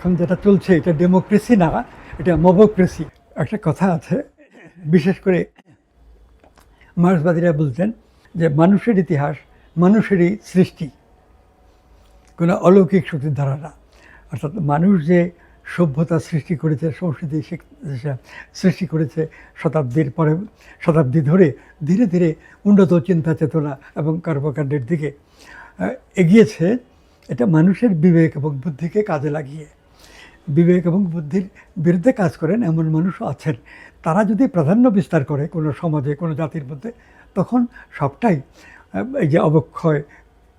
এখন যেটা চলছে, এটা ডেমোক্রেসি না, এটা মবোক্রেসি একটা কথা আছে, বিশেষ করে মার্ক্সবাদীরা বলতেন যে মানুষের ইতিহাস, মানুষেরই সৃষ্টি, কোনো অলৌকিক শক্তির ধারা না। অর্থাৎ মানুষ যে সভ্যতা সৃষ্টি করেছে, সংস্কৃতি সৃষ্টি করেছে শতাব্দীর পরে, শতাব্দী ধরে ধীরে ধীরে উন্নত চিন্তা চেতনা এবং কর্মকাণ্ডের দিকে এগিয়েছে। এটা মানুষের বিবেক এবং বুদ্ধিকে কাজে লাগিয়ে। বিবেক এবং বুদ্ধির বিরুদ্ধে কাজ করেন এমন মানুষও আছেন। তারা যদি প্রাধান্য বিস্তার করে কোনো সমাজে, কোনো জাতির মধ্যে, তখন সবটাই এই যে অবক্ষয়,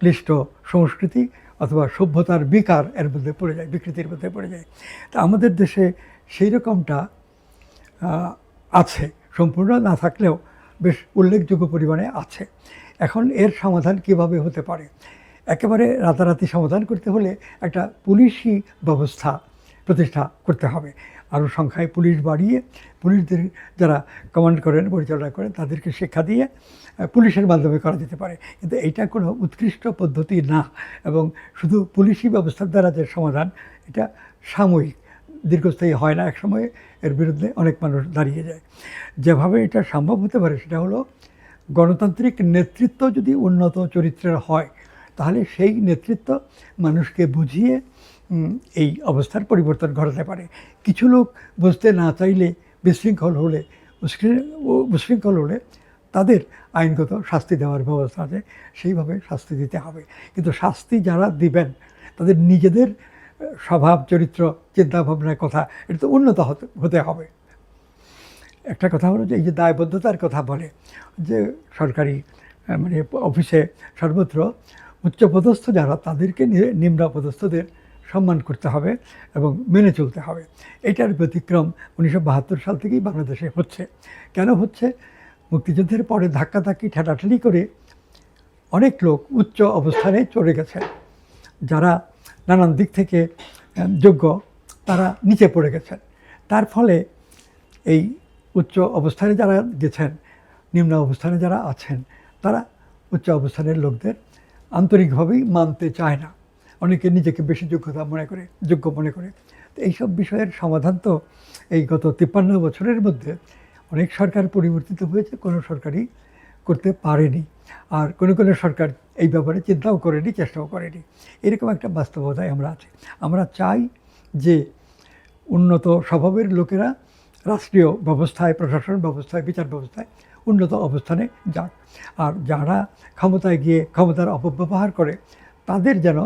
ক্লিষ্ট সংস্কৃতি অথবা সভ্যতার বিকার এর মধ্যে পড়ে যায়, বিকৃতির মধ্যে পড়ে যায়। তা আমাদের দেশে সেই রকমটা আছে। সম্পূর্ণ না থাকলেও বেশ উল্লেখযোগ্য পরিমাণে আছে। এখন এর সমাধান কীভাবে হতে পারে? একেবারে রাতারাতি সমাধান করতে হলে একটা পুলিশি ব্যবস্থা প্রতিষ্ঠা করতে হবে। আরও সংখ্যায় পুলিশ বাড়িয়ে, পুলিশদের যারা কমান্ড করেন, পরিচালনা করেন, তাদেরকে শিক্ষা দিয়ে পুলিশের মাধ্যমে করা যেতে পারে। কিন্তু এটা কোনো উৎকৃষ্ট পদ্ধতি না এবং শুধু পুলিশি ব্যবস্থার দ্বারা যে সমাধান, এটা সাময়িক, দীর্ঘস্থায়ী হয় না। একসময়ে এর বিরুদ্ধে অনেক মানুষ দাঁড়িয়ে যায়। যেভাবে এটা সম্ভব হতে পারে, সেটা হলো গণতান্ত্রিক নেতৃত্ব যদি উন্নত চরিত্রের হয়, তাহলে সেই নেতৃত্ব মানুষকে বুঝিয়ে এই অবস্থার পরিবর্তন ঘটাতে পারে। কিছু লোক বুঝতে না চাইলে বিশৃঙ্খল হলে ও- হলে তাদের আইনগত শাস্তি দেওয়ার ব্যবস্থা আছে, সেইভাবে শাস্তি দিতে হবে। কিন্তু শাস্তি যারা দিবেন, তাদের নিজেদের স্বভাব, চরিত্র, চিন্তাভাবনার কথা, এটা তো উন্নত হতে হবে। একটা কথা হলো যে, এই যে দায়বদ্ধতার কথা বলে, যে সরকারি মানে অফিসে সর্বত্র উচ্চপদস্থ যারা, তাদেরকে নিম্নপদস্থদের সম্মান করতে হবে এবং মেনে চলতে হবে। এটার ব্যতিক্রম উনিশশো বাহাত্তর সাল থেকেই বাংলাদেশে হচ্ছে। কেন হচ্ছে? মুক্তিযুদ্ধের পরে ধাক্কাধাক্কি, ঠেলাঠেলি করে অনেক লোক উচ্চ অবস্থানে চলে গেছেন যারা নানান দিক থেকে যোগ্য, তারা নিচে পড়ে গেছেন তার ফলে এই উচ্চ অবস্থানে যারা গেছেন, নিম্ন অবস্থানে যারা আছেন, তারা উচ্চ অবস্থানের লোকদের আন্তরিকভাবেই মানতে চায় না। অনেকে নিজেকে বেশি যোগ্যতা মনে করে, যোগ্য মনে করে। তো এইসব বিষয়ের সমাধান তো এই গত তিপ্পান্ন বছরের মধ্যে অনেক সরকার পরিবর্তিত হয়েছে, কোনো সরকারই করতে পারেনি। আর কোনো কোনো সরকার এই ব্যাপারে চিন্তাও করেনি, চেষ্টাও করেনি। এরকম একটা বাস্তবতায় আমরা আছি। আমরা চাই যে উন্নত স্বভাবের লোকেরা রাষ্ট্রীয় ব্যবস্থায়, প্রশাসন ব্যবস্থায়, বিচার ব্যবস্থায় উন্নত অবস্থানে যাক। আর যারা ক্ষমতায় গিয়ে ক্ষমতার অপব্যবহার করে, তাদের যেন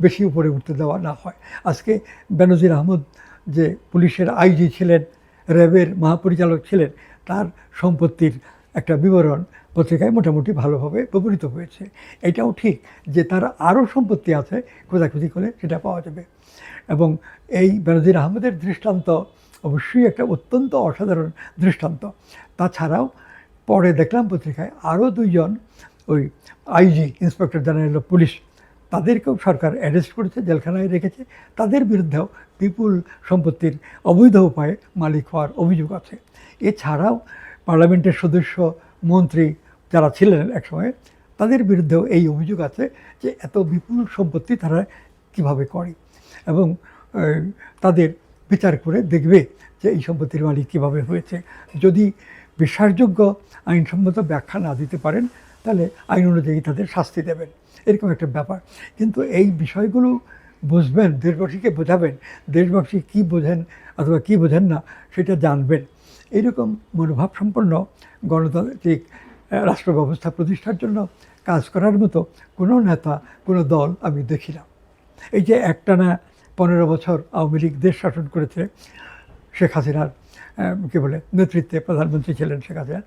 বেশি উপরে উঠতে দেওয়া না হয়। আজকে বেনজির আহমদ যে পুলিশের আইজি ছিলেন, র্যাবের মহাপরিচালক ছিলেন, তার সম্পত্তির একটা বিবরণ পত্রিকায় মোটামুটি ভালোভাবে ব্যবহৃত হয়েছে। এটাও ঠিক যে তার আরও সম্পত্তি আছে, খোঁজাখুঁজি করে সেটা পাওয়া যাবে। এবং এই বেনজির আহমেদের দৃষ্টান্ত অবশ্যই একটা অত্যন্ত অসাধারণ দৃষ্টান্ত। তাছাড়াও পরে দেখলাম পত্রিকায় আরও দুইজন ওই IG, inspector general of police তাদেরকেও সরকার অ্যারেস্ট করেছে, জেলখানায় রেখেছে। তাদের বিরুদ্ধেও বিপুল সম্পত্তির অবৈধ উপায়ে মালিক হওয়ার অভিযোগ আছে। এছাড়াও পার্লামেন্টের সদস্য মন্ত্রী যারা ছিলেন একসময়, তাদের বিরুদ্ধেও এই অভিযোগ আছে যে এত বিপুল সম্পত্তি তারা কীভাবে করে। এবং তাদের বিচার করে দেখবে যে এই সম্পত্তির মালিক কীভাবে হয়েছে। যদি বিশ্বাসযোগ্য আইনসম্মত ব্যাখ্যা না দিতে পারেন, তাহলে আইন অনুযায়ী তাদের শাস্তি দেবেন। এরকম একটা ব্যাপার। কিন্তু এই বিষয়গুলো বুঝবেন, দেশবাসীকে বোঝাবেন, দেশবাসী কী বোঝেন অথবা কী বোঝেন না সেটা জানবেন। এইরকম মনোভাব সম্পন্ন গণতান্ত্রিক রাষ্ট্র ব্যবস্থা প্রতিষ্ঠার জন্য কাজ করার মতো কোনো নেতা, কোনো দল আমি দেখি না। এই যে একটানা পনেরো বছর আওয়ামী লীগ দেশ শাসন করেছে শেখ হাসিনার কী বলে, নেতৃত্বে প্রধানমন্ত্রী ছিলেন শেখ হাসিনা।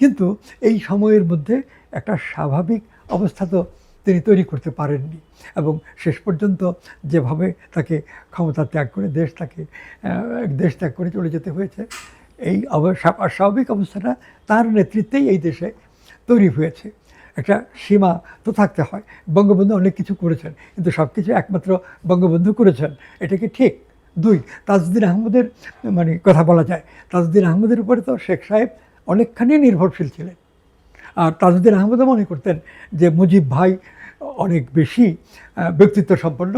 কিন্তু এই সময়ের মধ্যে একটা স্বাভাবিক অবস্থা তো তিনি তৈরি করতে পারেননি এবং শেষ পর্যন্ত যেভাবে তাকে ক্ষমতা ত্যাগ করে দেশ তাকে দেশ ত্যাগ করে চলে যেতে হয়েছে, এই স্বাভাবিক অবস্থাটা তার নেতৃত্বেই এই দেশে তৈরি হয়েছে। একটা সীমা তো থাকতে হয়, বঙ্গবন্ধু অনেক কিছু করেছেন, কিন্তু সব কিছু একমাত্র বঙ্গবন্ধু করেছেন, এটা কি ঠিক? দুই, তাজউদ্দিন আহমদের মানে কথা বলা যায়, তাজউদ্দিন আহমদের উপরে তো শেখ সাহেব অনেকখানি নির্ভরশীল ছিলেন। আর তাজউদ্দিন আহমদও মনে করতেন যে মুজিব ভাই অনেক বেশি ব্যক্তিত্ব সম্পন্ন।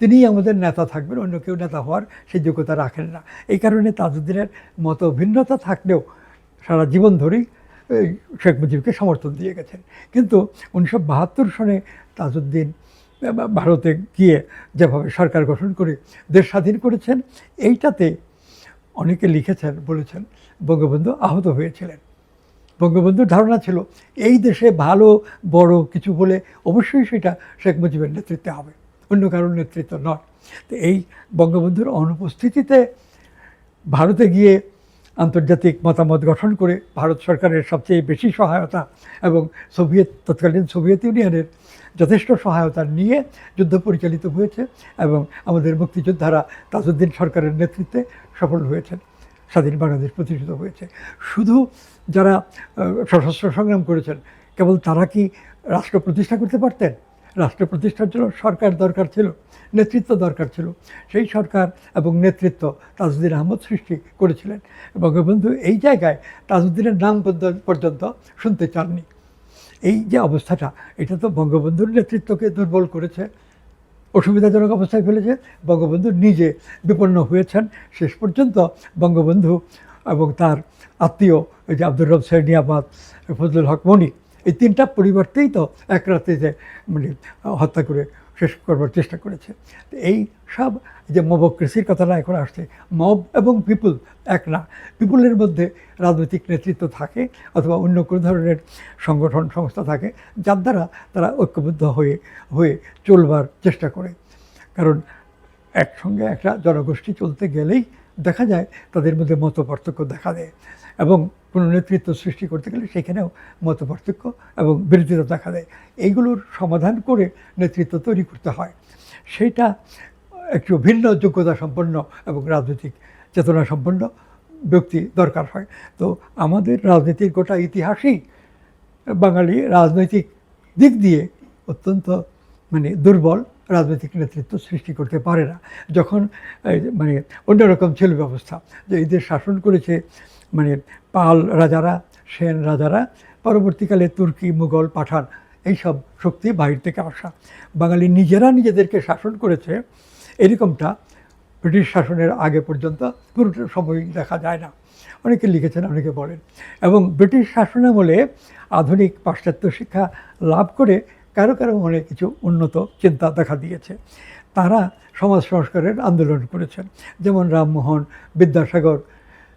তিনিই আমাদের নেতা থাকবেন, অন্য কেউ নেতা হওয়ার সেই যোগ্যতা রাখেন না। এই কারণে তাজউদ্দিনের মতো ভিন্নতা থাকলেও সারা জীবন ধরেই শেখ মুজিবকে সমর্থন দিয়ে গেছেন। কিন্তু উনিশশো বাহাত্তর সনে তাজউদ্দিন ভারতে গিয়ে যেভাবে সরকার গঠন করে দেশ স্বাধীন করেছেন, এইটাতে অনেকে লিখেছেন, বলেছেন, বঙ্গবন্ধু আহত হয়েছিলেন। বঙ্গবন্ধুর ধারণা ছিল, এই দেশে ভালো, বড় কিছু বলে অবশ্যই সেটা শেখ মুজিবের নেতৃত্বে হবে, অন্য কারোর নেতৃত্ব নয়। তো এই বঙ্গবন্ধুর অনুপস্থিতিতে ভারতে গিয়ে আন্তর্জাতিক মতামত গঠন করে ভারত সরকারের সবচেয়ে বেশি সহায়তা এবং সোভিয়েত, তৎকালীন সোভিয়েত ইউনিয়নের যথেষ্ট সহায়তা নিয়ে যুদ্ধ পরিচালিত হয়েছে এবং আমাদের মুক্তিযোদ্ধারা তাজউদ্দিন সরকারের নেতৃত্বে সফল হয়েছেন। স্বাধীন বাংলাদেশ প্রতিষ্ঠিত হয়েছে। শুধু যারা সশস্ত্র সংগ্রাম করেছেন, কেবল তারা কি রাষ্ট্র প্রতিষ্ঠা করতে পারতেন? রাষ্ট্র প্রতিষ্ঠার জন্য সরকার দরকার ছিল, নেতৃত্ব দরকার ছিল। সেই সরকার এবং নেতৃত্ব তাজউদ্দিন আহমদ সৃষ্টি করেছিলেন। বঙ্গবন্ধু এই জায়গায় তাজউদ্দিনের নাম পর্যন্ত শুনতে চাননি। এই যে অবস্থাটা, এটা তো বঙ্গবন্ধুর নেতৃত্বকে দুর্বল করেছে। অসুবিধাজনক অবস্থায় ফেলেছে। বঙ্গবন্ধু নিজে বিপন্ন হয়েছেন। শেষ পর্যন্ত বঙ্গবন্ধু এবং তার আত্মীয় ওই যে আব্দুর রব সৈনিয়াবাদ ফজলুল হক মনি, এই তিনটা পরিবারতেই তো এক রাতে যে মানে হত্যা করে শেষ করবার চেষ্টা করেছে। এই সব যে মবক্রেসির কথাটা এখন আসছে, মব এবং পিপুল এক না। পিপুলের মধ্যে রাজনৈতিক নেতৃত্ব থাকে অথবা অন্য কোনো ধরনের সংগঠন, সংস্থা থাকে, যার দ্বারা তারা ঐক্যবদ্ধ হয়ে হয়ে চলবার চেষ্টা করে। কারণ একসঙ্গে একটা জনগোষ্ঠী চলতে গেলেই দেখা যায় তাদের মধ্যে মত পার্থক্য দেখা দেয়। এবং কোনো নেতৃত্ব সৃষ্টি করতে গেলে সেখানেও মত পার্থক্য এবং বিরোধিতা দেখা দেয়। এইগুলোর সমাধান করে নেতৃত্ব তৈরি করতে হয়। সেটা একটু ভিন্ন যোগ্যতা সম্পন্ন এবং রাজনৈতিক চেতনা সম্পন্ন ব্যক্তি দরকার হয়। তো আমাদের রাজনীতির গোটা ইতিহাসই বাঙালি রাজনৈতিক দিক দিয়ে অত্যন্ত মানে দুর্বল রাজনৈতিক নেতৃত্ব সৃষ্টি করতে পারে না। যখন মানে অন্যরকম ছিল ব্যবস্থা যে এদের শাসন করেছে মানে পাল রাজারা, সেন রাজারা, পরবর্তীকালে তুর্কি, মুঘল, পাঠান, এইসব শক্তি বাহির থেকে আসা। বাঙালি নিজেরা নিজেদেরকে শাসন করেছে, এরকমটা ব্রিটিশ শাসনের আগে পর্যন্ত পুরোটা সময় দেখা যায় না। অনেকে লিখেছেন, অনেকে বলেন। এবং ব্রিটিশ শাসনামলে আধুনিক পাশ্চাত্য শিক্ষা লাভ করে কারও কারও মনে কিছু উন্নত চিন্তা দেখা দিয়েছে। তারা সমাজ সংস্কারের আন্দোলন করেছেন। যেমন রামমোহন, বিদ্যাসাগর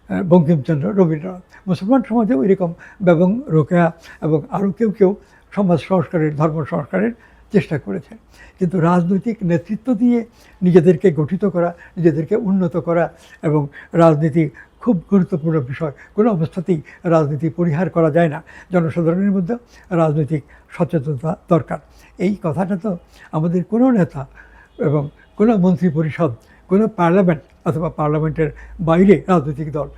বঙ্কিমচন্দ্র, রবীন্দ্রনাথ, মুসলমান সমাজেও এরকম এবং রোকেয়া এবং আরও কেউ কেউ সমাজ সংস্কারের, ধর্ম সংস্কারের চেষ্টা করেছেন। কিন্তু রাজনৈতিক নেতৃত্ব দিয়ে নিজেদেরকে গঠিত করা, নিজেদেরকে উন্নত করা এবং রাজনীতি খুব গুরুত্বপূর্ণ বিষয়। কোনো অবস্থাতেই রাজনীতি পরিহার করা যায় না। জনসাধারণের মধ্যে রাজনৈতিক সচেতনতা দরকার। এই কথাটা তো আমাদের কোনো নেতা এবং কোনো মন্ত্রী পরিষদ কোনো পার্লামেন্ট অথবা পার্লামেন্টের বাইরে রাজনৈতিক দল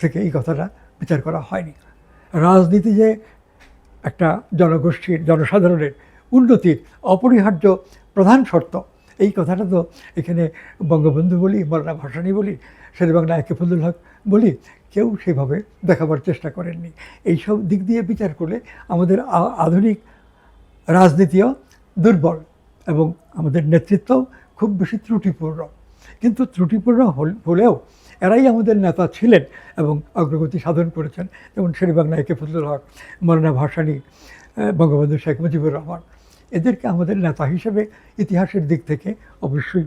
থেকে এই কথাটা বিচার করা হয়নি। রাজনীতি যে একটা জনগোষ্ঠীর, জনসাধারণের উন্নতির অপরিহার্য প্রধান শর্ত, এই কথাটা তো এখানে বঙ্গবন্ধু বলি, মৌলানা ভাসানী বলি, শেরবাংলা একে ফজলুল হক বলি, কেউ সেভাবে দেখাবার চেষ্টা করেননি। এইসব দিক দিয়ে বিচার করলে আমাদের আধুনিক রাজনীতিও দুর্বল এবং আমাদের নেতৃত্বও খুব বেশি ত্রুটিপূর্ণ। কিন্তু ত্রুটিপূর্ণ হলেও এরাই আমাদের নেতা ছিলেন এবং অগ্রগতি সাধন করেছেন। যেমন শেরবাংলা একে ফজলুল হক, মৌলানা ভাসানী বঙ্গবন্ধু শেখ মুজিবুর রহমান। এদেরকে আমাদের নেতা হিসেবে ইতিহাসের দিক থেকে অবশ্যই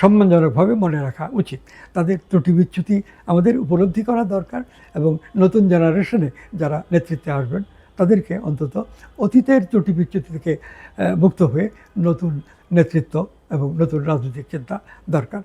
সম্মানজনকভাবে মনে রাখা উচিত। তাদের ত্রুটি বিচ্যুতি আমাদের উপলব্ধি করা দরকার এবং নতুন জেনারেশনে যারা নেতৃত্বে আসবেন, তাদেরকে অন্তত অতীতের ত্রুটি বিচ্যুতি থেকে মুক্ত হয়ে নতুন নেতৃত্ব এবং নতুন রাজনৈতিক চিন্তা দরকার।